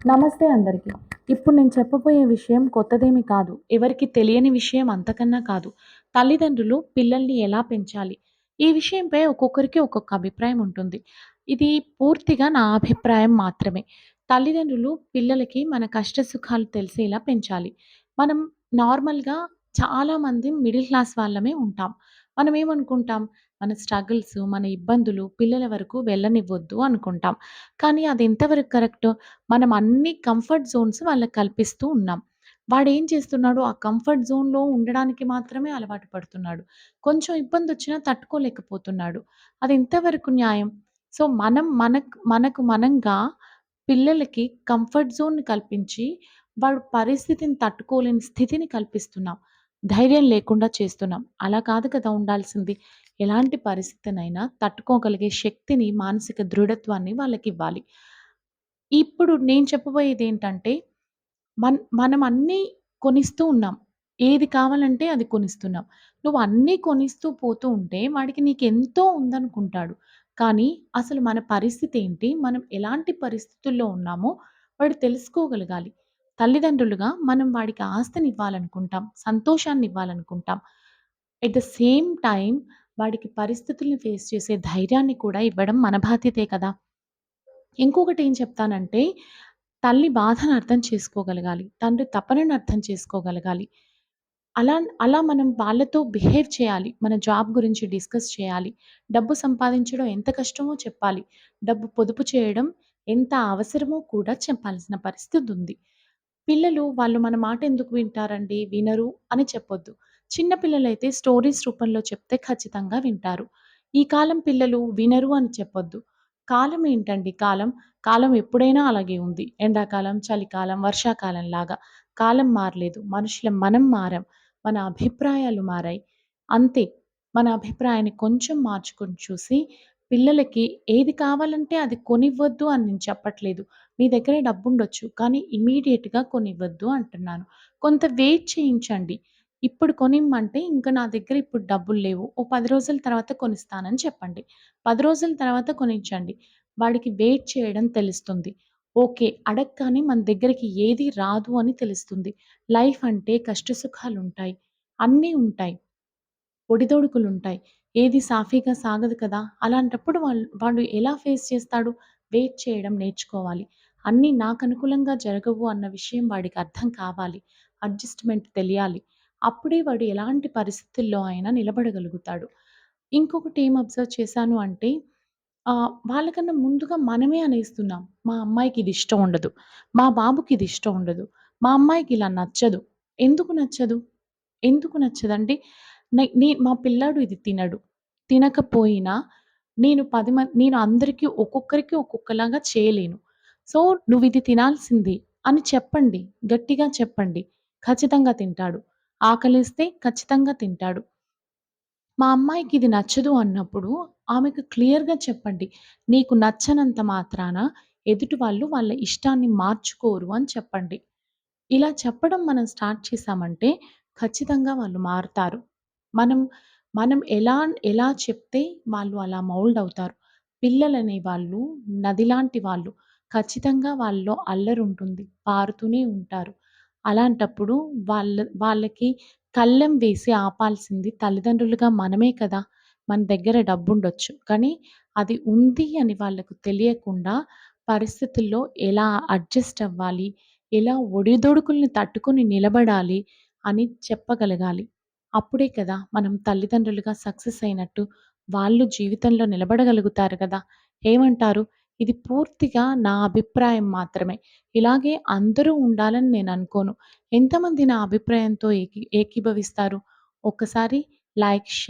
నమస్తే అందరికీ. ఇప్పుడు నేను చెప్పబోయే విషయం కొత్తదేమీ కాదు. ఎవరికి తెలియని విషయం అంతకన్నా కాదు. తల్లిదండ్రులు పిల్లల్ని ఎలా పెంచాలి? ఈ విషయంపై ఒక్కొక్కరికి ఒక్కొక్క అభిప్రాయం ఉంటుంది. ఇది పూర్తిగా నా అభిప్రాయం మాత్రమే. తల్లిదండ్రులు పిల్లలకి మన కష్ట సుఖాలు తెలిసేలా పెంచాలి. మనం నార్మల్‌గా చాలామంది మిడిల్ క్లాస్ వాళ్ళమే ఉంటాం. మనం ఏమనుకుంటాం? మన స్ట్రగుల్స్, మన ఇబ్బందులు పిల్లల వరకు వెళ్ళనివ్వద్దు అనుకుంటాం. కానీ అది ఎంతవరకు కరెక్ట్? మనం అన్ని కంఫర్ట్ జోన్స్ వాళ్ళకి కల్పిస్తూ ఉన్నాం. వాడేం చేస్తున్నాడు? ఆ కంఫర్ట్ జోన్‌లో ఉండడానికి మాత్రమే అలవాటు పడుతున్నాడు. కొంచెం ఇబ్బంది వచ్చినా తట్టుకోలేకపోతున్నాడు. అది ఎంతవరకు న్యాయం? సో, మనం మనకు మనకు మనంగా పిల్లలకి కంఫర్ట్ జోన్‌ని కల్పించి, వాడు పరిస్థితిని తట్టుకోలేని స్థితిని కల్పిస్తున్నాం. ధైర్యం లేకుండా చేస్తున్నాం. అలా కాదు కదా ఉండాల్సింది. ఎలాంటి పరిస్థితినైనా తట్టుకోగలిగే శక్తిని, మానసిక దృఢత్వాన్ని వాళ్ళకి ఇవ్వాలి ఇప్పుడు నేను చెప్పబోయేది ఏంటంటే మన్ మనం అన్నీ కొనిస్తూ ఉన్నాం. ఏది కావాలంటే అది కొనిస్తున్నాం. నువ్వు అన్నీ కొనిస్తూ పోతూ ఉంటే వాడికి నీకెంతో ఉందనుకుంటాడు. కానీ అసలు మన పరిస్థితి ఏంటి మనం ఎలాంటి పరిస్థితుల్లో ఉన్నామో వాడు తెలుసుకోగలగాలి. తల్లిదండ్రులుగా మనం వాడికి ఆస్తిని ఇవ్వాలనుకుంటాం సంతోషాన్ని ఇవ్వాలనుకుంటాం ఎట్ ద సేమ్ టైం వాడికి పరిస్థితుల్ని ఫేస్ చేసే ధైర్యాన్ని కూడా ఇవ్వడం మన బాధ్యతే కదా! ఇంకొకటి ఏం చెప్తానంటే, తల్లి బాధను అర్థం చేసుకోగలగాలి. తండ్రి తపనను అర్థం చేసుకోగలగాలి. అలా అలా మనం వాళ్ళతో బిహేవ్ చేయాలి. మన జాబ్ గురించి డిస్కస్ చేయాలి. డబ్బు సంపాదించడం ఎంత కష్టమో చెప్పాలి. డబ్బు పొదుపు చేయడం ఎంత అవసరమో కూడా చెప్పాల్సిన పరిస్థితి ఉంది పిల్లలు వాళ్ళు మన మాట ఎందుకు వింటారండి? వినరు అని చెప్పొద్దు. చిన్న పిల్లలైతే స్టోరీస్ రూపంలో చెప్తే ఖచ్చితంగా వింటారు. ఈ కాలం పిల్లలు వినరు అని చెప్పొద్దు. కాలం ఏంటండి కాలం? కాలం ఎప్పుడైనా అలాగే ఉంది. ఎండాకాలం, చలికాలం, వర్షాకాలం లాగా కాలం మారలేదు. మనుషులం మనం మారాం. మన అభిప్రాయాలు మారాయి. అంతే. మన అభిప్రాయాన్ని కొంచెం మార్చుకొని చూసి, పిల్లలకి ఏది కావాలంటే అది కొనివ్వద్దు అని నేను చెప్పట్లేదు. మీ దగ్గర డబ్బుండొచ్చు. కానీ ఇమ్మీడియేట్‌గా కొనివ్వద్దు అంటున్నాను. కొంత వెయిట్ చేయించండి. ఇప్పుడు కొనిమ్మంటే ఇంక నా దగ్గర ఇప్పుడు డబ్బులు లేవు. ఓ 10 రోజుల తర్వాత కొనిస్తానని చెప్పండి. 10 రోజుల తర్వాత కొనించండి. వాడికి వెయిట్ చేయడం తెలుస్తుంది. ఓకే. అడగగానే మన దగ్గరికి ఏది రాదు అని తెలుస్తుంది. లైఫ్ అంటే కష్టసుఖాలుంటాయి. అన్నీ ఉంటాయి. ఒడిదొడుకులుంటాయి. ఏది సాఫీగా సాగదు కదా! అలాంటప్పుడు వాళ్ళు వాడు ఎలా ఫేస్ చేస్తాడు? వెయిట్ చేయడం నేర్చుకోవాలి. అన్నీ నాకు అనుకూలంగా జరగవు అన్న విషయం వాడికి అర్థం కావాలి. అడ్జస్ట్‌మెంట్ తెలియాలి. అప్పుడే వాడు ఎలాంటి పరిస్థితుల్లో అయినా నిలబడగలుగుతాడు. ఇంకొకటి ఏం అబ్జర్వ్ చేశాను అంటే వాళ్ళకన్నా ముందుగా మనమే అనేస్తున్నాం. మా అమ్మాయికి ఇది ఇష్టం ఉండదు. మా బాబుకి ఇది ఇష్టం ఉండదు. మా అమ్మాయికి ఇలా నచ్చదు. ఎందుకు నచ్చదు? ఎందుకు నచ్చదండి? నే నే మా పిల్లాడు ఇది తినడు. తినకపోయినా నేను 10 మంది నేను అందరికీ ఒక్కొక్కరికి ఒక్కొక్కలాగా చేయలేను. సో, నువ్విది తినాల్సింది అని చెప్పండి. గట్టిగా చెప్పండి. ఖచ్చితంగా తింటాడు. ఆకలేస్తే ఖచ్చితంగా తింటాడు. మా అమ్మాయికి ఇది నచ్చదు అన్నప్పుడు ఆమెకు క్లియర్‌గా చెప్పండి. నీకు నచ్చనంత మాత్రాన ఎదుటి వాళ్ళు వాళ్ళ ఇష్టాన్ని మార్చుకోరు అని చెప్పండి. ఇలా చెప్పడం మనం స్టార్ట్ చేశామంటే ఖచ్చితంగా వాళ్ళు మారుతారు. మనం మనం ఎలా ఎలా చెప్తే వాళ్ళు అలా మౌల్డ్ అవుతారు. పిల్లలనే వాళ్ళు నదిలాంటి వాళ్ళు. ఖచ్చితంగా వాళ్ళలో అల్లరుంటుంది. పారుతూనే ఉంటారు. అలాంటప్పుడు వాళ్ళ వాళ్ళకి కళ్ళెం వేసి ఆపాల్సింది తల్లిదండ్రులుగా మనమే కదా! మన దగ్గర డబ్బుండొచ్చు. కానీ అది ఉంది అని వాళ్ళకు తెలియకుండా పరిస్థితుల్లో ఎలా అడ్జస్ట్ అవ్వాలి? ఎలా ఒడిదొడుకుల్ని తట్టుకొని నిలబడాలి అని చెప్పగలగాలి. అప్పుడే కదా మనం తల్లిదండ్రులుగా సక్సెస్ అయినట్టు. వాళ్ళు జీవితంలో నిలబడగలుగుతారు కదా! ఏమంటారు? ఇది పూర్తిగా నా అభిప్రాయం మాత్రమే. ఇలాగే అందరూ ఉండాలని నేను అనుకోను. ఎంతమంది నా అభిప్రాయంతో ఏకీ ఏకీభవిస్తారు? ఒక్కసారి లైక్, షేర్